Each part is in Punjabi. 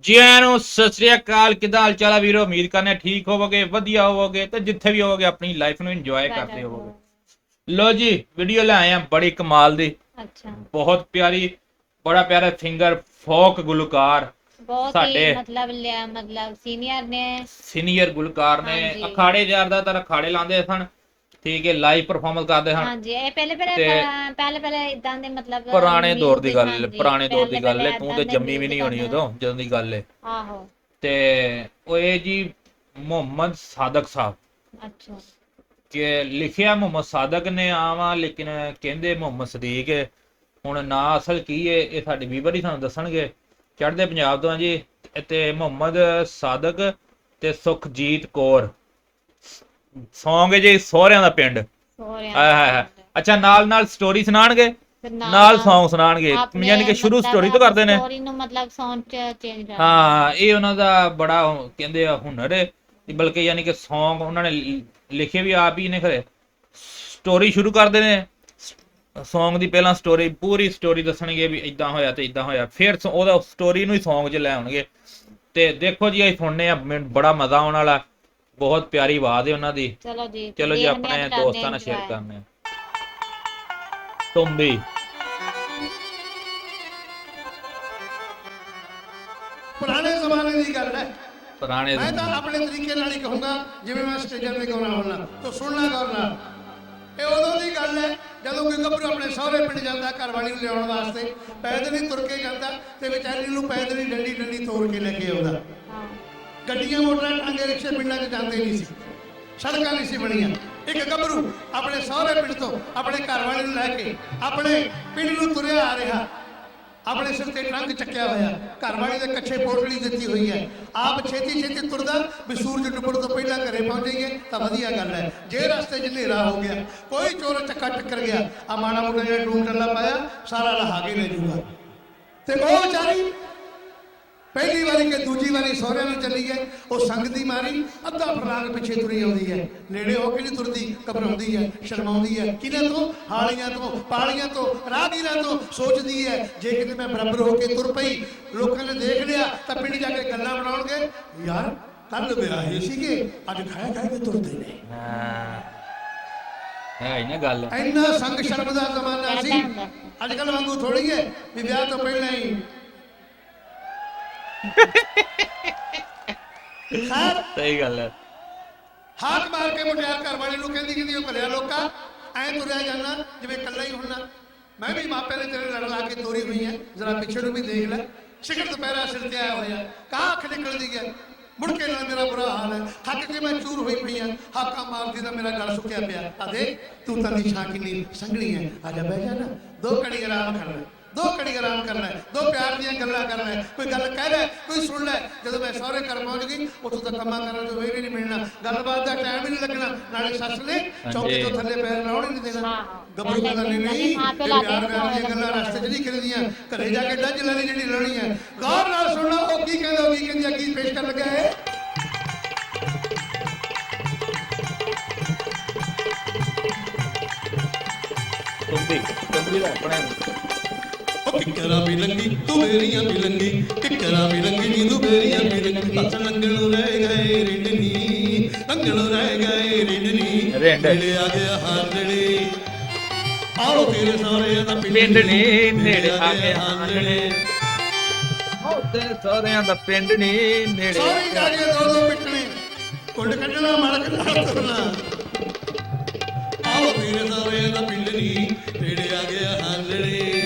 ਜੀ ਆਇਆਂ ਨੂੰ ਸਤਿ ਸ੍ਰੀ ਅਕਾਲ ਕਿਦਾਂ ਹਾਲ ਚਾਲ ਆ ਵੀਰੋ? ਉਮੀਦ ਕਰਨੇ ਠੀਕ ਹੋਵੋਗੇ ਵਧੀਆ ਹੋਵੋਗੇ ਤੇ ਜਿੱਥੇ ਵੀ ਹੋਵੋਗੇ ਆਪਣੀ ਲਾਈਫ ਨੂੰ ਇੰਜੋਏ ਕਰਦੇ ਹੋਵੋਗੇ। ਲੋ ਜੀ ਵੀਡੀਓ ਲੈ ਆਏ ਆ ਬੜੀ ਕਮਾਲ ਦੀ। ਅੱਛਾ। ਬਹੁਤ ਪਿਆਰੀ ਬੜਾ ਪਿਆਰਾ ਸਿੰਗਰ ਫੋਕ ਗੁਲਕਾਰ ਬਹੁਤ ਸਾਡੇ- ਹੀ ਮਤਲਬ ਲਿਆ ਮਤਲਬ ਸੀਨੀਅਰ ਨੇ। ਸੀਨੀਅਰ ਗੁਲਕਾਰ ਨੇ। ਅਖਾੜੇ ਜ਼ਿਆਦਾਤਰ ਅਖਾੜੇ ਲਾਉਂਦੇ ਸਨ। ਠੀਕ ਹੈ ਲਾਈਵ ਪਰਫਾਰਮੈਂਸ ਕਰਦੇ ਹਨ। ਹਾਂਜੀ ਇਹ ਪਹਿਲੇ ਪਹਿਲੇ ਤੇ- ਪਹਿਲੇ ਪਹਿਲੇ ਇਦਾਂ ਦੇ ਮਤਲਬ ਪੁਰਾਣੇ ਦੌਰ ਦੀ ਗੱਲ ਹਾਂਜੀ, ਪੁਰਾਣੇ ਦੌਰ ਦੀ ਪਹਿਲੇ ਗੱਲ ਹੈ ਪਹਿਲੇ ਤੂੰ ਤੇ ਏਦਾਂ ਦੇ ਜੰਮੀ ਵੀ ਨਹੀਂ ਹੋਣੀ ਉਦੋਂ ਜਦੋਂ ਦੀ ਗੱਲ ਹੈ। ਆਹੋ। ਤੇ ਉਹ ਇਹ ਜੀ ਮੁਹੰਮਦ ਸਾਦਕ ਸਾਹਿਬ। ਅੱਛਾ। ਕਿ ਲਿਖਿਆ ਮੁਹੰਮਦ ਸਾਦਕ ਨੇ ਆਵਾ ਲੇਕਿਨ ਕਹਿੰਦੇ ਮੁਹੰਮਦ ਸਦੀਕ ਹੈ। ਹੁਣ ਨਾਂ ਅਸਲ ਕੀ ਹੈ ਇਹ ਸਾਡੇ ਵੀਵਰ ਹੀ ਸਾਨੂੰ ਦੱਸਣਗੇ। ਚੜ੍ਹਦੇ ਪੰਜਾਬ ਤੋਂ ਆ ਜੀ ਤੇ ਮੁਹੰਮਦ ਸਾਦਕ ਤੇ ਸੁਖਜੀਤ ਕੌਰ। ਸੌਂਗ ਹੈ ਜੀ ਸਹੁਰਿਆਂ ਦਾ ਪਿੰਡ। ਸੋਹਰਿਆਂ ਅੱਛਾ ਨਾਲ ਨਾਲ ਸਟੋਰੀ ਸੁਣਾਣਗੇ ਨਾਲ ਸੌਂਗ ਸੁਣਾਣਗੇ ਯਾਨੀ ਕਿ ਸ਼ੁਰੂ ਸਟੋਰੀ ਤੋਂ ਕਰਦੇ ਨੇ। ਸਟੋਰੀ ਨੂੰ ਮਤਲਬ ਸੌਂਗ ਚ ਚੇਂਜ ਹਾਂ ਇਹ ਉਹਨਾਂ ਦਾ ਬੜਾ ਕਹਿੰਦੇ ਆ ਹੁਨਰ ਹੈ। ਬਲਕਿ ਯਾਨੀ ਕਿ Song ਉਹਨਾਂ ਨੇ ਲਿਖੇ ਵੀ ਆਪ ਹੀ ਨੇ ਖਰੇ। ਸਟੋਰੀ ਸ਼ੁਰੂ ਕਰਦੇ ਨੇ। Song ਦੀ ਪਹਿਲਾਂ ਸਟੋਰੀ ਪੂਰੀ ਸਟੋਰੀ ਦੱਸਣਗੇ ਵੀ ਇਦਾਂ ਹੋਇਆ ਤੇ ਇਦਾਂ ਹੋਇਆ। ਫਿਰ ਉਹਦਾ ਸਟੋਰੀ ਨੂੰ ਹੀ Song 'ਚ ਲੈ ਆਉਣਗੇ। ਤੇ ਦੇਖੋ ਜੀ ਇਹ ਸੁਣਨੇ ਆ ਬੜਾ ਮਜ਼ਾ ਆਉਣ ਵਾਲਾ। ਬਹੁਤ ਪਿਆਰੀ ਆਵਾਜ਼ ਹੈ ਉਹਨਾਂ ਦੀ। ਚਲੋ ਜੀ ਚਲੋ ਜੀ ਦੇਖਦੇ ਆਪਣੇ ਕਰਦੇ ਦੋਸਤਾਂ ਨਾਲ ਸ਼ੇਅਰ enjoy। ਕਰਨੇ ਆ। ਤੁੰਬੀ। ਪੁਰਾਣੇ ਜ਼ਮਾਨੇ ਦੀ ਗੱਲ ਹੈ। ਪੁਰਾਣੇ ਮੈਂ ਤਾਂ। ਆਪਣੇ ਤਰੀਕੇ ਨਾਲ ਹੀ ਕਹੂੰਗਾ ਜਿਵੇਂ ਮੈਂ ਸਟੇਜਾਂ ਤੇ ਗਾਉਣਾ ਹੁੰਦਾ ਤਾਂ ਸੁਣਨਾ ਗੌਰ ਨਾਲ। ਇਹ ਉਦੋਂ ਦੀ ਗੱਲ ਹੈ ਜਦੋਂ ਕੋਈ ਗੱਭਰੂ ਆਪਣੇ ਸਹੁਰੇ ਪਿੰਡ ਜਾਂਦਾ ਘਰ ਵਾਲੀ ਨੂੰ ਲਿਆਉਣ ਵਾਸਤੇ ਪੈਦਲ ਹੀ ਤੁਰ ਕੇ ਜਾਂਦਾ ਤੇ ਵਿਚਾਰੀ ਨੂੰ ਪੈਦਲ ਹੀ ਡੰਡੀ ਡੰਡੀ ਤੋੜ ਕੇ ਲੈ ਕੇ ਆਉਂਦਾ। ਹਾਂ। ਗੱਡੀਆਂ ਮੋਟਰਾਂ ਟਾਂਗੇ ਰਿਕਸ਼ੇ ਪਿੰਡਾਂ 'ਚ ਜਾਂਦੇ ਨਹੀਂ ਸੀ। ਸੜਕਾਂ ਨਹੀਂ ਸੀ ਬਣੀਆਂ। ਇੱਕ ਗੱਭਰੂ ਆਪਣੇ ਸਹੁਰੇ ਪਿੰਡ ਤੋਂ ਆਪਣੇ ਘਰ ਵਾਲੇ ਨੂੰ ਲੈ ਕੇ ਆਪਣੇ ਪਿੰਡ ਨੂੰ ਤੁਰਿਆ ਆ ਰਿਹਾ। ਆਪਣੇ ਸਿਰ ਤੇ ਟਰੰਕ ਚੱਕਿਆ ਹੋਇਆ। ਘਰ ਵਾਲੇ ਦੇ ਕੱਛੇ ਪੋਟਲੀ ਦਿੱਤੀ ਹੋਈ ਹੈ। ਆਪ ਛੇਤੀ ਛੇਤੀ ਤੁਰਦਾ, ਵੀ ਸੂਰਜ ਡੁੱਬਣ ਤੋਂ ਪਹਿਲਾਂ ਘਰੇ ਪਹੁੰਚ ਜਾਈਏ, ਤਾਂ ਵਧੀਆ ਗੱਲ ਹੈ। ਜੇ ਰਸਤੇ 'ਚ ਹਨੇਰਾ ਹੋ ਗਿਆ, ਕੋਈ ਚੋਰ ਚੱਕਾ ਟੱਕਰ ਗਿਆ ਆ ਮਾੜਾ ਮੋਟਾ ਜਿਹੜਾ ਟੂਮ ਟੱਲਾ ਪਾਇਆ, ਸਾਰਾ ਲਹਾ ਕੇ ਲੈ ਜੂਗਾ ਤੇ ਉਹ ਵਿਚਾਰੀ ਪਹਿਲੀ ਵਾਰੀ ਕਿ ਦੂਜੀ ਵਾਰੀ ਸਹੁਰਿਆਂ ਨੂੰ ਚੱਲੀ ਹੈ ਉਹ ਸੰਗ ਦੀ ਮਾਰੀ ਅੱਧਾ ਫਰਾਗ ਪਿੱਛੇ ਤੁਰੀ ਆਉਂਦੀ ਹੈ। ਨੇੜੇ ਹੋ ਕੇ ਨਹੀਂ ਤੁਰਦੀ ਘਬਰਾਉਂਦੀ ਹੈ ਸ਼ਰਮਾਉਂਦੀ ਹੈ। ਕਿਹਨਾਂ ਤੋਂ? ਹਾਲੀਆਂ ਤੋਂ ਪਾਲੀਆਂ ਤੋਂ ਰਾਹਗੀਰਾਂ ਤੋਂ ਸੋਚਦੀ ਹੈ ਜੇ ਕਿਤੇ ਮੈਂ ਬਰਾਬਰ ਹੋ ਕੇ ਤੁਰ ਪਈ ਲੋਕਾਂ ਨੇ ਦੇਖ ਲਿਆ ਤਾਂ ਪਿੰਡ ਜਾ ਕੇ ਗੱਲਾਂ ਬਣਾਉਣਗੇ। ਯਾਰ ਕੱਲ ਵਿਆਹੇ ਸੀਗੇ ਅੱਜ ਖਾਇਆ ਖਾਇਆ ਕੇ ਤੁਰਦੇ ਨੇ। ਹਾਂ ਹੈ ਹੀ ਨਾ ਗੱਲ। ਇੰਨਾ ਸੰਗ ਸ਼ਰਮ ਦਾ ਜ਼ਮਾਨਾ ਸੀ। ਅੱਜ ਕੱਲ ਵਾਂਗੂ ਥੋੜੀ ਹੈ ਵੀ ਵਿਆਹ ਤੋਂ ਪਹਿਲਾਂ ਹੀ ਖੈਰ ਸਹੀ ਗੱਲ ਹੈ। ਹਾਕ ਮਾਰ ਕੇ ਮੁੰਡਿਆ ਘਰ ਵਾਲੀ ਨੂੰ ਕਹਿੰਦੀ ਕਹਿੰਦੀ ਉਹ ਭਲਿਆ ਲੋਕਾ, ਐ ਤੁਰਿਆ ਜਾਣਾ ਜਿਵੇਂ ਇਕੱਲਾ ਹੀ ਹੁੰਨਾ ਮੈਂ ਵੀ ਮਾਪੇ ਨੇ ਤੇਰੇ ਲੜ ਲਾ ਕੇ ਤੋਰੀ ਹੋਈ ਐ ਜ਼ਰਾ ਪਿੱਛੇ ਨੂੰ ਵੀ ਦੇਖ ਲੈ। ਸਿਖਰ ਦੁਪਹਿਰਾ ਸਿਰ ਤੇ ਆਇਆ ਹੋਇਆ ਕਾਹ ਅੱਖ ਨਿਕਲਦੀ ਐ ਮੁੜ ਕੇ ਨਾਲ ਮੇਰਾ ਬੁਰਾ ਹਾਲ ਹੈ। ਥੱਕ ਕੇ ਮੈਂ ਚੂਰ ਹੋਈ ਪਈ ਆ ਹਾਕਾਂ ਮਾਰਦੀ ਦਾ ਮੇਰਾ ਗਲ ਸੁੱਕਿਆ ਪਿਆ। ਆ ਦੇ ਤੂੰ ਤਾਂ ਦੀ ਛਾਂ ਕਿੰਨੀ ਸੰਘਣੀ ਹੈ। ਆ ਜਾ, ਬਹਿ ਜਾ ਨਾ, ਦੋ ਘੜੀ ਆਰਾਮ ਕਰ ਲੈ। ਦੋ ਘੜੀ ਆਰਾਮ ਕਰਨਾ ਹੈ, ਦੋ ਪਿਆਰ ਦੀਆਂ ਗੱਲਾਂ ਕਰਨਾ ਹੈ। ਕੋਈ ਗੱਲ ਕਹਿ ਲੈ ਕੋਈ ਸੁਣ ਲੈ ਜਦੋਂ ਮੈਂ ਸਹੁਰੇ ਘਰ ਪਹੁੰਚ ਗਈ ਉੱਥੋਂ ਤਾਂ ਕੰਮਾਂ ਕਰਨ ਤੋਂ ਵੇਰੇ ਨਹੀਂ ਮਿਲਣਾ। ਗੱਲਬਾਤ ਦਾ ਟਾਈਮ ਹੀ ਨਹੀਂ ਲੱਗਣਾ। ਨਾਲੇ ਸੱਸ ਨੇ ਚੌਕੇ ਤੋਂ ਥੱਲੇ ਪੈਰ ਲਾਉਣ ਹੀ ਨਹੀਂ ਦੇਣਾ। ਹਾਂ। ਗੱਭਰੂ ਕਹਿੰਦਾ ਨਹੀਂ ਨਹੀਂ। ਪਿਆਰ ਪਿਆਰ ਦੀਆਂ ਗੱਲਾਂ ਰਸਤੇ 'ਚ ਨਹੀਂ ਕਰਦੀਆਂ ਘਰੇ ਜਾ ਕੇ ਡੱਜ ਲੈਣੀ ਜਿਹੜੀ ਲੈਣੀ ਹੈ। ਗੌਰ ਨਾਲ ਸੁਣਨਾ ਉਹ ਕੀ ਕਹਿੰਦਾ ਉਹ ਕੀ ਕਹਿੰਦੀ ਕੀ ਪੇਸ਼ ਕਰਨ ਲੱਗਾ ਹੈ ਤੁੰਬੀ ਤੁੰਬੀ ਦਾ ਆਪਣੇ ਕਿੱਕਰਾਂ ਵੀ ਲੰਗੀ ਤੂੰ ਮੇਰੀਆਂ ਵੀ ਲੰਗੀ ਕਿੱਕਰਾਂ ਵੀ ਲੰਗੀ ਨੀ ਤੂੰ ਮੇਰੀਆਂ ਵੀ ਲੰਗੀ। ਹੱਥ ਲੰਗਣ ਰਹਿ ਗਏ ਰਿੰਡਨੀ ਲੰਗਣ ਰਹਿ ਗਏ ਰਿੰਡਨੀ। ਰਿੰਡ। ਨੇੜੇ ਆ ਗਿਆ ਹਾਲੜੇ ਆਓ ਤੇਰੇ ਸਾਰੇ ਦਾ ਪਿੰਡ ਨੇ ਨੇੜੇ ਆ ਕੇ ਹਾਲਣੇ ਉਹ ਤੇ ਸਾਰਿਆਂ ਦਾ ਪਿੰਡ ਨੇ ਨੇੜੇ ਸੌਰੀ ਕੇ ਦੋ ਦੋ ਪਿੱਟਣੇ। ਕੁੰਡ ਕੱਢਣਾ ਮੜਕ ਨਾਲ ਤੁਰਨਾ ਆਓ ਤੇਰੇ ਸਾਰੇ ਦਾ ਪਿੰਡ ਨੀ ਨੇੜੇ ਆ ਗਿਆ ਹਾਲੜੇ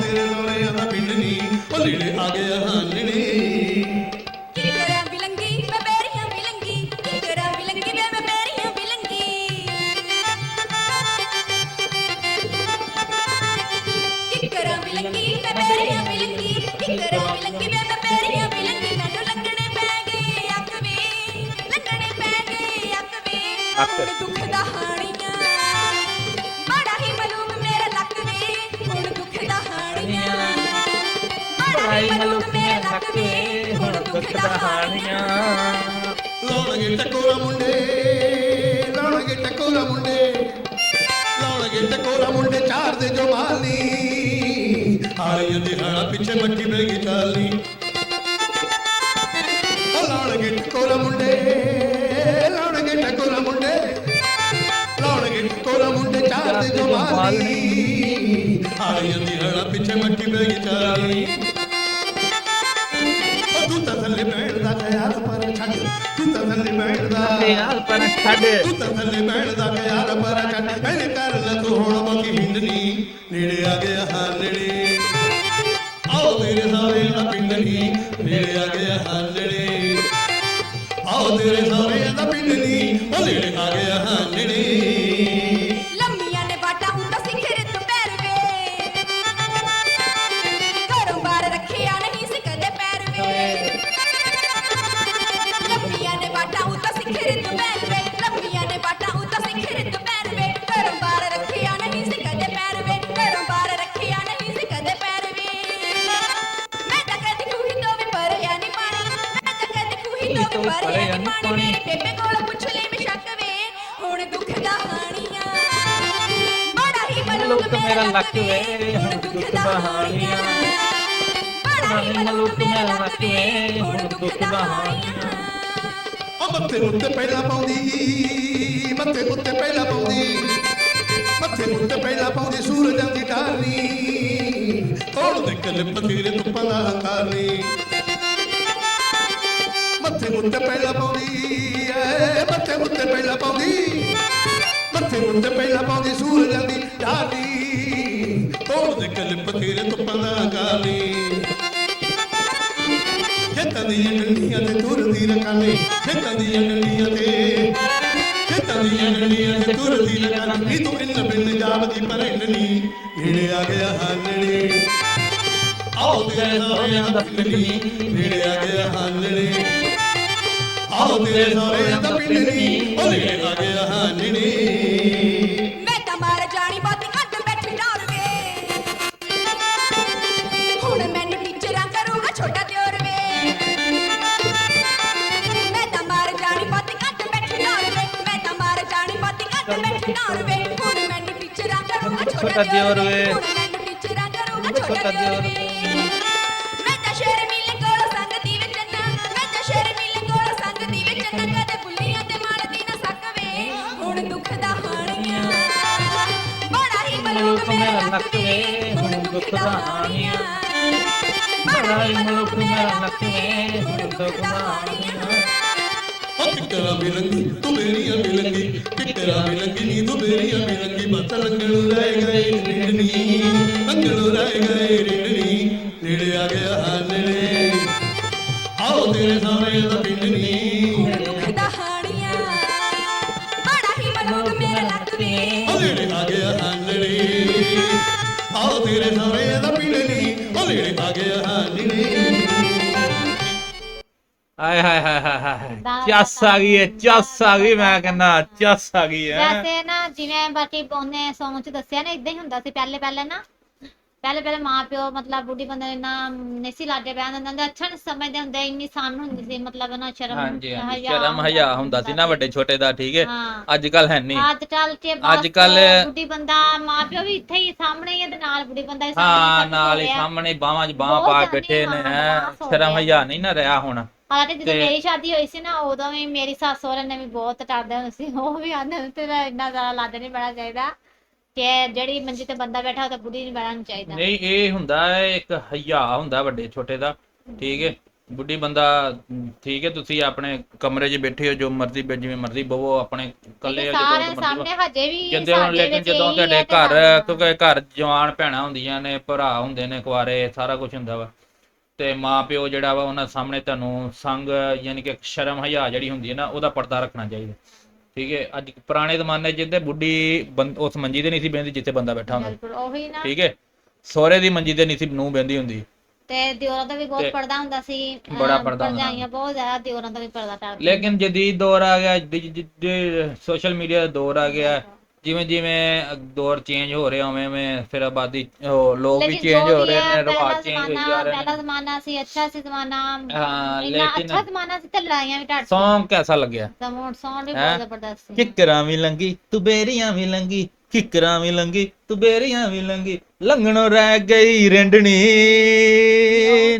ਤੇਰੇ ਸਾਰੇ ਦਾ ਪਿੰਡ ਨਹੀਂ ਉਹ ਨੇੜੇ ਆ ਗਿਆ ਹਾਲੜੇ ਆਈ ਹਲੁਕਨੇ ਨੱਕੇ ਹੁਣ ਦੁੱਖ ਕਹਾਣੀਆਂ ਲਾਉਣਗੇ ਟਕੋਲਾ ਮੁੰਡੇ, ਲਾਉਣਗੇ ਟਕੋਲਾ ਮੁੰਡੇ, ਲਾਉਣਗੇ ਟਕੋਲਾ ਮੁੰਡੇ ਚਾਰ ਦੇ ਜੋ ਮਾਲੀ। ਹਾਲੀਆਂ ਦੇ ਹਾਲਾ ਪਿੱਛੇ ਮੱਕੀ ਬਹਿ ਚਾਲੀ। ਲਾਉਣਗੇ ਟਕੋਰਾ ਮੁੰਡੇ, ਲਾਉਣਗੇ ਟਕੋਲਾ ਮੁੰਡੇ, ਲਾਉਣਗੇ ਟਕੋਰਾ ਮੁੰਡੇ ਚਾਰ ਦੇ ਜੋ ਮਾਲੀ। ਹਾਲੀਆਂ ਦੇ ਹਾਲਾ ਪਿੱਛੇ ਮੱਕੀ ਬਹਿ ਚਾਲੀ। ਬੈਠ ਪਰ ਛੱਡ। ਤੂੰ ਥੱਲੇ ਬੈਠ ਦਾ ਖਿਆਲ ਪਰ ਛੱਡ। ਮੈਨੇ ਕਰ ਲੈ ਤੂੰ ਹੁਣ ਬਾਕੀ ਹਿੰਦਨੀ ਨੇੜੇ ਆ ਗਿਆ ਹਾਂ ਆਓ ਤੇਰੇ ਸਾਰੇ ਦਾ ਪਿੰਡ ਨੀ ਨੇੜੇ ਆ ਗਿਆ ਹਾਂ ਆਓ ਤੇਰੇ ਸਾਰੇ ਦਾ ਪਿੰਡ ਨੀ ਉਹ ਨੇੜੇ ਆ ਗਿਆ ਹਾਂ ਲੱਕ ਵੇ ਹੁਣ ਦੁੱਖ ਦਾ ਹਾਣੀਆਂ ਬੜਾ ਹੀ ਮਲੂਕ ਮੇਰਾ ਲੱਕ ਵੇ ਹੁਣ ਦੁੱਖ ਦਾ ਹਾਣੀਆਂ ਉਹ ਮੱਥੇ ਉੱਤੇ ਪਹਿਲਾਂ ਪਾਉਂਦੀ ਮੱਥੇ ਉੱਤੇ ਪਹਿਲਾਂ ਪਾਉਂਦੀ। ਮੱਥੇ ਉੱਤੇ ਪਹਿਲਾਂ ਪਾਉਂਦੀ ਸੂਰਜਾਂ ਦੀ ਟਾਹਨੀ ਤੋੜ ਦੇ ਕੱਲੇ ਪਤੀਰੇ ਤੁੱਪਾਂ ਦਾ ਹੰਕਾਰ ਨੀ ਮੱਥੇ ਉੱਤੇ ਪਹਿਲਾਂ ਪਾਉਂਦੀ ਐ ਮੱਥੇ ਉੱਤੇ ਪਹਿਲਾਂ ਪਾਉਂਦੀ। ਮੱਥੇ ਉੱਤੇ ਪਹਿਲਾਂ ਪਾਉਂਦੀ ਸੂਰਜਾਂ ਦੀ ਸਾਰਿਆਂ ਦਾ ਗਿਆ ਹਾਂ ਆਓ ਤੇਰੇ ਸਾਰਿਆਂ ਦਾ ਪਿੰਡ ਉਹ ਨੇੜੇ ਗਿਆ ਹਾਂ ਮੈਂ ਤਾਂ ਮਾਰ ਜਾਣੀ ਬਾਤ ਕੱਢ ਬੈਠੀ ਡਰ ਵੇ ਹੁਣ ਮੈਨੂੰ ਟੀਚਰਾਂ ਕਰੂਗਾ ਛੋਟਾ ਦਿਓਰ ਵੇ। ਮੈਂ ਤਾਂ ਮਾਰ ਜਾਣੀ ਬਾਤ ਕੱਢ ਬੈਠੀ ਡਰ ਵੇ ਮੈਂ ਤਾਂ ਮਾਰ ਜਾਣੀ ਬਾਤ ਕੱਢ ਬੈਠੀ ਡਰ ਵੇ ਹੁਣ ਮੈਨੂੰ ਟੀਚਰਾਂ ਕਰੂਗਾ ਛੋਟਾ ਦਿਓਰ ਵੇ। ਛੋਟਾ ਦਿਓਰ ਵੇ। ਮੇਰਾ ਲੱਕ ਹੁਣ ਦੁੱਖ ਦਾ ਹਾਣੀਆਂ ਬੜਾ ਮੇਰਾ ਲੱਕ ਹੁਣ ਦੁੱਖ ਦਾ ਹਾਣੀਆਂ ਉਹ ਕਿੱਕਰਾਂ ਆਏ ਹਾਏ ਹਾਏ ਹਾਏ ਹਾਏ। ਦਾ- ਚੱਸ ਆ ਗਈ ਹੈ ਚੱਸ ਆ ਗਈ ਮੈਂ ਕਹਿੰਦਾ ਚੱਸ ਆ ਗਈ ਹੈ ਵੈਸੇ ਨਾ ਜਿਵੇਂ ਬਾਕੀ ਉਹਨੇ Song ਚ ਦੱਸਿਆ ਨਾ ਇਦਾਂ ਹੀ ਹੁੰਦਾ ਸੀ ਪਹਿਲੇ ਪਹਿਲੇ ਨਾ। ਪਹਿਲੇ ਪਹਿਲੇ ਮਾਂ ਪਿਓ ਮਤਲਬ ਬੁੱਢੀ ਬੰਦੇ ਨਾ ਨਹੀਂ ਸੀ ਲਾਡੇ ਬਹਿਣ ਦਿੰਦੇ ਹੁੰਦੇ ਅੱਛਾ ਨੀ ਸਮਝਦੇ ਹੁੰਦੇ ਇੰਨੀ ਸਾਨ ਹੁੰਦੀ ਸੀ ਮਤਲਬ ਨਾ ਸ਼ਰਮ ਹਾਂਜੀ ਹਾਂਜੀ ਹਯਾ ਸ਼ਰਮ ਹਯਾ ਹੁੰਦਾ ਸੀ ਨਾ ਵੱਡੇ ਛੋਟੇ ਦਾ ਠੀਕ ਹੈ ਹਾਂ ਅੱਜ ਕੱਲ ਹੈ ਨਹੀਂ ਅੱਜ ਕੱਲ ਕੇ ਅੱਜ ਕੱਲ੍ਹ- ਬੁੱਢੀ ਬੰਦਾ ਮਾਂ ਪਿਓ ਵੀ ਇੱਥੇ ਹੀ ਸਾਹਮਣੇ ਹੀ ਆ ਤੇ ਨਾਲ ਬੁੱਢੀ ਬੰਦਾ ਹਾਂ ਸਭ ਨਾਲ ਹੀ ਹੋ ਰਿਹਾ। ਸਾਹਮਣੇ ਬਾਹਾਂ 'ਚ ਬਾਹਾਂ ਬਹੁਤ ਪਾ ਜ਼ਿਆਦਾ ਬੈਠੇ ਨੇ ਹਾਂ, ਹੈਂ। ਹੋ ਸ਼ਰਮ। ਹਯਾ ਨਹੀਂ ਨਾ ਰਿਹਾ ਹੁਣ ਹਾਲਾਂਕਿ ਜਦੋਂ ਤੇ- ਮੇਰੀ ਸ਼ਾਦੀ ਹੋਈ ਸੀ ਨਾ ਉਦੋਂ ਵੀ ਮੇਰੀ ਸੱਸ ਸਹੁਰੇ ਨੇ ਵੀ ਬਹੁਤ ਟਰਦੇ ਹੁੰਦੇ ਸੀ ਉਹ ਵੀ ਆਂਦੇ ਹੁੰਦੇ ਤੇ ਇੰਨਾ ਜ਼ਿਆਦਾ ਲੱਦ ਨਹੀਂ ਬਣਾ ਚਾਹੀਦਾ ਕਿ ਜਿਹੜੀ ਮੰਜੀ ਤੇ ਬੰਦਾ ਬੈਠਾ ਉਹ ਤਾਂ ਬੁੱਢੀ ਨਹੀਂ ਬਹਿਣਾ ਚਾਹੀਦਾ। ਨਹੀਂ ਇਹ ਹੁੰਦਾ ਹੈ ਇੱਕ ਹਯਾ ਹੁੰਦਾ ਵੱਡੇ ਛੋਟੇ ਦਾ ਠੀਕ ਹੈ। ਬੁੱਢੀ ਬੰਦਾ ਠੀਕ ਹੈ ਤੁਸੀਂ ਆਪਣੇ ਕਮਰੇ 'ਚ ਬੈਠੇ ਹੋ ਜੋ ਮਰਜ਼ੀ ਬੈ- ਜਿਵੇਂ ਮਰਜ਼ੀ ਬਵੋ ਆਪਣੇ ਇਕੱਲੇ ਹੋ ਸਾਰਿਆਂ ਜਦੋਂ ਮਰਜ਼ੀ ਸਾਹਮਣੇ ਹਜੇ ਵੀ ਜਦੋਂ ਸਾਡੇ ਲੇਕਿਨ ਵਿੱਚ ਜਦੋਂ ਇਹੀ ਤੁਹਾਡੇ ਹੈ ਤੇ ਘਰ। ਕਿਉਂਕਿ ਘਰ ਜਵਾਨ ਭੈਣਾਂ ਹੁੰਦੀਆਂ ਨੇ ਭਰਾ ਹੁੰਦੇ ਨੇ ਕੁਆਰੇ ਸਾਰਾ ਕੁਝ ਹੁੰਦਾ ਵਾ। ਤੇ ਮਾਂ ਪਿਓ ਜਿਹੜਾ ਵਾ ਉਹਨਾਂ ਸਾਹਮਣੇ ਤੁਹਾਨੂੰ ਸੰਗ ਯਾਨੀ ਕਿ ਸ਼ਰਮ ਹਯਾ ਜਿਹੜੀ ਹੁੰਦੀ ਹੈ ਨਾ ਉਹਦਾ ਪਰਦਾ ਰੱਖਣਾ ਚਾਹੀਦਾ। ਠੀਕ ਹੈ ਅੱਜ ਪੁਰਾਣੇ ਜ਼ਮਾਨੇ 'ਚ ਜਿੱਦੇ ਬੁੱਢੀ ਬੰ- ਉਸ ਮੰਜੀ ਤੇ ਨਹੀਂ ਸੀ ਬਹਿੰਦੀ ਜਿੱਥੇ ਬੰਦਾ ਬੈਠਾ ਹੁੰਦਾ। ਬਿਲਕੁਲ ਉਹੀ ਨਾ। ਠੀਕ ਹੈ ਸਹੁਰੇ ਦੀ ਮੰਜੀ ਤੇ ਨਹੀਂ ਸੀ ਨੂੰ ਬਹਿੰਦੀ ਹੁੰਦੀ। ਤੇ ਦਿਓਰਾਂ ਦਾ ਵੀ ਬਹੁਤ ਤੇ ਪਰਦਾ ਹੁੰਦਾ ਸੀ ਅਹ, ਬੜਾ ਪਰਦਾ ਹੁੰਦਾ। ਭਰਜਾਈਆਂ ਬਹੁਤ ਜ਼ਿਆਦਾ ਦਿਓਰਾਂ ਦਾ ਵੀ ਪਰਦਾ ਟਾਲਦੀਆਂ ਲੇਕਿਨ ਜਦੀਦ ਦੌਰ ਆ ਗਿਆ ਸੋਸ਼ਲ ਮੀਡੀਆ ਦਾ ਦੌਰ ਆ ਗਿਆ। ਜਿਵੇਂ ਜਿਵੇਂ ਦੌਰ ਚੇਂਜ ਹੋ ਰਿਹਾ ਉਵੇਂ ਉਵੇਂ ਫਿਰ ਆਬਾਦੀ ਉਹ ਲੋਕ ਵੀ ਚੇਂਜ ਹੋ ਰਹੇ ਨੇ ਰਿਵਾਜ ਚੇਂਜ ਹੋਈ ਜਾ ਰਹੇ ਪਹਿਲਾ ਜ਼ਮਾਨਾ ਸੀ ਅੱਛਾ ਸੀ ਜ਼ਮਾਨਾ। ਹਾਂ, ਲੇਕਿਨ- ਅੱਛਾ ਜ਼ਮਾਨਾ ਸੀ ਤੇ ਲੜਾਈਆਂ ਵੀ ਸੀ ਸੌਂਗ ਕੈਸਾ ਲੱਗਿਆ? ਸਮੂਡ ਸੌਂਗ ਵੀ? ਬਹੁਤ ਜ਼ਬਰਦਸਤ ਸੀ। ਕਿੱਕਰਾਂ ਵੀ ਲੰਗੀ ਤੂੰ ਬੇਰੀਆਂ ਵੀ ਲੰਗੀ ਕਿੱਕਰਾਂ ਵੀ ਲੰਗੀ ਤੂੰ ਬੇਰੀਆਂ ਵੀ ਲੰਗੀ। ਲੰਘਣੋਂ ਰਹਿ ਗਈ ਰਿੰਡਣੀ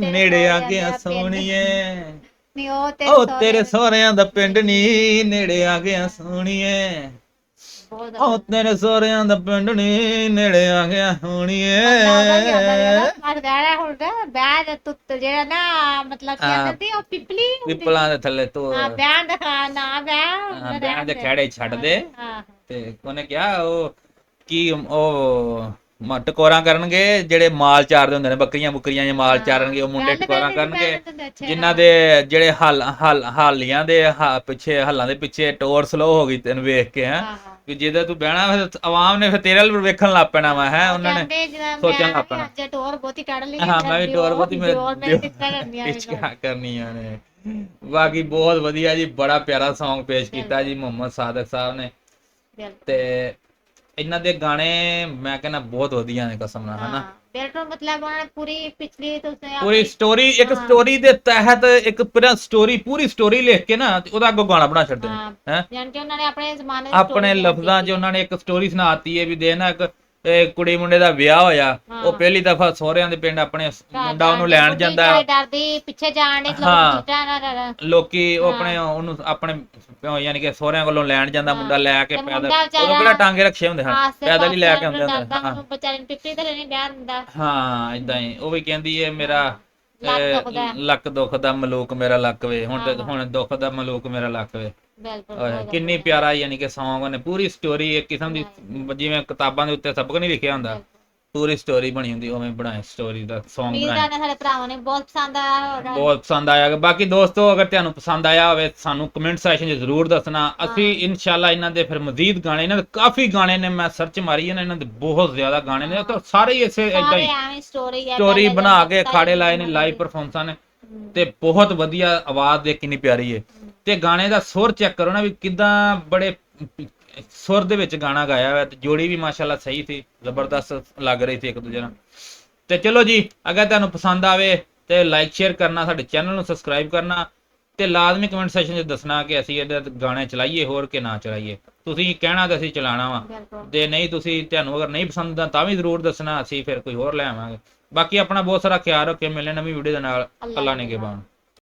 ਨੇੜੇ ਆ ਗਿਆ। ਸੋਹਣੀਏ। ਉਹ ਤੇਰੇ ਸਹੁਰਿਆਂ ਦਾ ਪਿੰਡ ਨੀ ਨੇੜੇ ਆ ਗਿਆ ਸੋਹਣੀਏ। ਬਹੁਤ ਉਹ ਤੇਰੇ ਸਹੁਰਿਆਂ ਦਾ ਪਿੰਡ ਨੀ ਨੇੜੇ ਆ ਗਿਆ ਸੋਹਣੀਏ ਮਰ ਗਿਆ ਹੁਣ ਬੈਦ ਤੁੱਤ ਜਿਹੜਾ ਨਾ ਮਤਲਬ ਕੀ ਹਾਂ। ਕਹਿੰਦੇ ਉਹ ਪਿਪਲੀ ਹੁੰਦੀ। ਪਿੱਪਲਾਂ ਦੇ ਥੱਲੇ ਤੋਂ ਹਾਂ ਬੈਂਡ ਦਿਖਾ ਨਾ ਹਾਂ, ਬੈਂਡ ਵਿਆਹ ਦੇ ਖਹਿੜੇ ਛੱਡ ਦੇ ਹਾਂ ਤੇ ਉਹਨੇ ਕਿਹਾ ਉਹ ਕੀ ਉਹ ਮ- ਟਕੋਰਾਂ ਕਰਨਗੇ ਜਿਹੜੇ ਮਾਲ ਚਾਰਦੇ ਹੁੰਦੇ ਨੇ ਬੱਕਰੀਆਂ ਬੁੱਕਰੀਆਂ ਜਾਂ ਮਾਲ ਚਾਰਨਗੇ ਉਹ ਮੁੰਡੇ ਟਕੋਰਾਂ ਕਰਨਗੇ ਜਿਨ੍ਹਾਂ ਦੇ ਜਿਹੜੇ ਹਲ ਹਲ ਹਾਲੀਆਂ ਦੇ ਪਿੱਛੇ ਹੱਲਾਂ ਦੇ ਪਿੱਛੇ ਟੋਰ ਸਲੋ ਹੋ ਗਈ ਤੈਨੂੰ ਵੇਖ ਕੇ ਹੈ। ਕਿ ਜਿਹਦੇ ਤੂੰ ਬਹਿਣਾ ਫਿਰ ਆਵਾਮ ਨੇ ਫਿਰ ਤੇਰੇ ਵੱਲ ਵੇਖਣ ਲੱਗ ਪੈਣਾ ਵਾ ਹੈ ਉਹਨਾਂ ਨੇ ਸੋਚਣ ਲੱਗ ਪੈਣਾ। ਅੱਜ ਟੋਰ ਬਹੁਤੀ ਕੱਢ ਲਈ ਹਾਂ ਮੈਂ ਵੀ ਟੋਰ ਬਹੁਤੀ ਮੈਂ ਮੈਂ ਕਿੱਥੇ ਕਰਨੀਆਂ ਨੇ ਬਾਕੀ ਬਹੁਤ ਵਧੀਆ ਜੀ ਬੜਾ ਪਿਆਰਾ Song ਪੇਸ਼ ਕੀਤਾ ਜੀ ਮੁਹੰਮਦ ਸਾਦਕ ਸਾਹਿਬ ਨੇ। ਤੇ ਇਹਨਾਂ ਦੇ ਗਾਣੇ ਮੈਂ ਕਹਿੰਦਾ ਬਹੁਤ ਵਧੀਆ ਨੇ ਕਸਮ ਨਾਲ ਹਨਾ? ਬਿਲਕੁਲ ਮਤਲਬ ਉਹਨਾਂ ਨੇ ਪੂਰੀ ਪਿਛਲੀ ਤੁਸੀਂ ਪੂਰੀ ਸਟੋਰੀ ਇੱਕ। ਸਟੋਰੀ ਦੇ ਤਹਿਤ ਇੱਕ ਪੂਰਾ ਸਟੋਰੀ ਪੂਰੀ ਸਟੋਰੀ ਲਿਖ ਕੇ ਨਾ ਤੇ ਉਹਦਾ ਅੱਗੋਂ ਗਾਣਾ ਬਣਾ ਛੱਡਦੇ ਨੇ ਹਾਂ ਜਾਨ ਕਿ ਉਹਨਾਂ ਨੇ ਆਪਣੇ ਜ਼ਮਾਨੇ ਆਪਣੇ ਲਫ਼ਜ਼ਾਂ 'ਚ ਉਹਨਾਂ ਨੇ ਇੱਕ ਸਟੋਰੀ ਸੁਣਾਤੀ ਹੈ ਵੀ ਦੇ ਨਾ ਇੱਕ ਇਹ ਕੁੜੀ ਮੁੰਡੇ ਦਾ ਵਿਆਹ ਹੋਇਆ। ਉਹ ਪਹਿਲੀ ਦਫਾ ਸਹੁਰਿਆਂ ਦੇ ਪਿੰਡ ਆਪਣੇ ਮੁੰਡਾ ਉਹਨੂੰ ਲੈਣ ਜਾਂਦਾ। ਡਰਦੀ ਪਿੱਛੇ ਜਾਣ ਦੇ ਹਾਂ। ਲੋਕ ਉਹ। ਆਪਣੇ ਉਹਨੂੰ ਆਪਣੇ ਯਾਨੀ ਕਿ ਸਹੁਰਿਆਂ ਕੋਲੋਂ ਲੈਣ ਜਾਂਦਾ ਮੁੰਡਾ ਲੈ ਕੇ ਤੇ ਪੈਦਲ। ਉਦੋਂ ਕਿਹੜਾ ਟਾਂਗੇ ਰੱਖੇ ਹੁੰਦੇ ਹਨ ਪੈਦਲ ਹੀ ਲੈ ਕੇ ਆਉਂਦੇ ਹੁੰਦੇ ਹਾਂ ਉਹਨੂੰ ਵਿਚਾਰੇ ਨੂੰ ਪਿੱਪੀ ਤੇ ਨਹੀਂ ਹਾਂ ਇਦਾਂ ਹੀ। ਉਹ ਵੀ ਕਹਿੰਦੀ ਹੈ ਮੇਰਾ ਲੱਕ ਦੁਖਦਾ। ਦੁੱਖ ਦਾ ਮਲੂਕ ਮੇਰਾ ਲੱਕ ਵੇ। ਹੁਣ ਤੇ। ਹੁਣ ਦੁੱਖ ਦਾ ਮਲੂਕ ਮੇਰਾ ਲੱਕ ਵੇ। ਬਿਲਕੁਲ ਕਿੰਨੀ। ਪਿਆਰਾ ਯਾਨੀ ਕਿ Song ਉਹਨੇ ਪੂਰੀ ਸਟੋਰੀ ਇੱਕ ਕਿਸਮ ਦੀ ਜਿਵੇਂ ਕਿਤਾਬਾਂ ਦੇ ਉੱਤੇ ਸਬਕ ਨਹੀਂ ਲਿਖਿਆ ਹੁੰਦਾ ਪੂਰੀ ਸਟੋਰੀ ਬਣੀ ਹੁੰਦੀ ਉਵੇਂ ਬਣਾਏ ਸਟੋਰੀ ਦਾ Song ਬਣਾਇਆ। ਹੈ ਸਾਡੇ ਭਰਾਵਾਂ ਨੇ ਬਹੁਤ ਪਸੰਦ ਆਇਆ ਹੋਗਾ ਬਹੁਤ ਪਸੰਦ ਆਇਆ ਬਾਕੀ ਦੋਸਤੋ ਅਗਰ ਤੁਹਾਨੂੰ ਪਸੰਦ ਆਇਆ ਹੋਵੇ ਸਾਨੂੰ ਕਮੈਂਟ ਸੈਕਸ਼ਨ 'ਚ ਜ਼ਰੂਰ ਦੱਸਣਾ। ਅਸੀਂ ਇਨਸ਼ਾਅੱਲਾ ਇਹਨਾਂ ਦੇ ਫਿਰ ਮਜ਼ੀਦ ਗਾਣੇ ਇਹਨਾਂ ਦੇ ਕਾਫੀ ਗਾਣੇ ਨੇ ਮੈਂ ਸਰਚ ਮਾਰੀ ਹੈ ਨਾ ਇਹਨਾਂ ਦੇ ਬਹੁਤ ਜ਼ਿਆਦਾ ਗਾਣੇ ਨੇ। ਤਾਂ ਸਾਰੇ ਹੀ ਇਸੇ ਇਦਾਂ ਹੀ ਸਟੋਰੀ ਬਣਾ ਕੇ style ਖਾੜੇ ਲਾਏ ਨੇ ਲਾਈਵ ਪਰਫਾਰਮੈਂਸਾਂ ਨੇ। ਤੇ ਬਹੁਤ ਵਧੀਆ ਆਵਾਜ਼ ਦੇ ਕਿੰਨੀ ਪਿਆਰੀ ਹੈ ਤੇ ਗਾਣੇ ਦਾ ਸੁਰ ਚੈੱਕ ਕਰੋ ਨਾ ਵੀ ਕਿਦਾਂ ਬੜੇ ਸੁਰ ਦੇ ਵਿੱਚ ਗਾਣਾ ਗਾਇਆ ਹੋਇਆ ਤੇ ਜੋੜੀ ਵੀ ਮਾਸ਼ਾਅੱਲਾ ਸਹੀ ਸੀ ਜ਼ਬਰਦਸਤ ਲੱਗ ਰਹੀ ਸੀ ਇੱਕ ਦੂਜੇ ਨਾਲ। ਤੇ ਚਲੋ ਜੀ ਅਗਰ ਤੁਹਾਨੂੰ ਪਸੰਦ ਆਵੇ ਤੇ ਲਾਈਕ ਸ਼ੇਅਰ ਕਰਨਾ ਸਾਡੇ ਚੈਨਲ ਨੂੰ ਸਬਸਕ੍ਰਾਈਬ ਕਰਨਾ ਤੇ ਲਾਜ਼ਮੀ ਕਮੈਂਟ ਸੈਕਸ਼ਨ 'ਚ ਦੱਸਣਾ ਕਿ ਅਸੀਂ ਇਹਦੇ ਗਾਣੇ ਚਲਾਈਏ ਹੋਰ ਕਿ ਨਾ ਚਲਾਈਏ। ਤੁਸੀਂ ਕਹਿਣਾ ਤੇ ਅਸੀਂ ਚਲਾਣਾ ਵਾ। ਤੇ ਨਹੀਂ ਤੁਸੀਂ ਤੁਹਾਨੂੰ ਅਗਰ ਨਹੀਂ ਪਸੰਦ ਤਾਂ ਤਾਂ ਵੀ ਜ਼ਰੂਰ ਦੱਸਣਾ ਅਸੀਂ ਫਿਰ ਕੋਈ ਹੋਰ ਲੈ ਆਵਾਂਗੇ। ਬਾਕੀ ਆਪਣਾ ਬਹੁਤ ਸਾਰਾ ਖਿਆਲ ਰੱਖਿਓ ਮਿਲਣੇ ਨਵੀਂ ਵੀਡੀਓ ਦੇ ਨਾਲ। ਅੱਲਾ ਨੇ ਕੇ ਬਾਣ